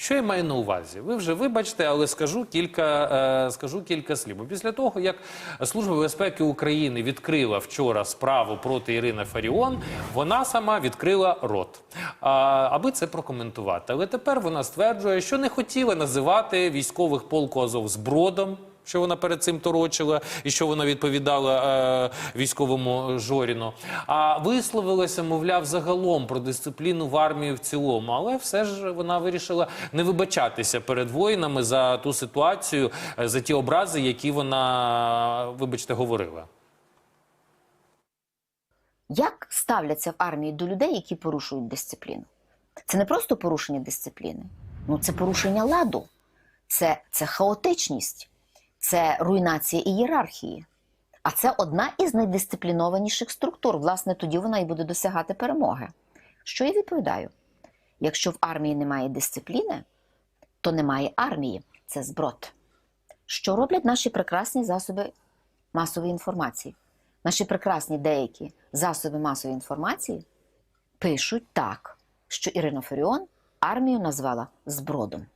Що я маю на увазі? Ви вже вибачте, але скажу кілька, е, скажу кілька слів. Після того, як Служба безпеки України відкрила вчора справу проти Ірини Фаріон, вона сама відкрила рот, а, аби це прокоментувати. Але тепер вона стверджує, що не хотіла називати військових полку Азов збродом. Що вона перед цим торочила, і що вона відповідала е, військовому Жоріну. А висловилася, мовляв, загалом про дисципліну в армії в цілому. Але все ж вона вирішила не вибачатися перед воїнами за ту ситуацію, е, за ті образи, які вона, вибачте, говорила. Як ставляться в армії до людей, які порушують дисципліну? Це не просто порушення дисципліни, ну це порушення ладу, це, це хаотичність, це руйнація ієрархії. А це одна із найдисциплінованіших структур. Власне, тоді вона і буде досягати перемоги. Що я відповідаю? Якщо в армії немає дисципліни, то немає армії. Це зброд. Що роблять наші прекрасні засоби масової інформації? Наші прекрасні деякі засоби масової інформації пишуть так, що Ірина Фаріон армію назвала збродом.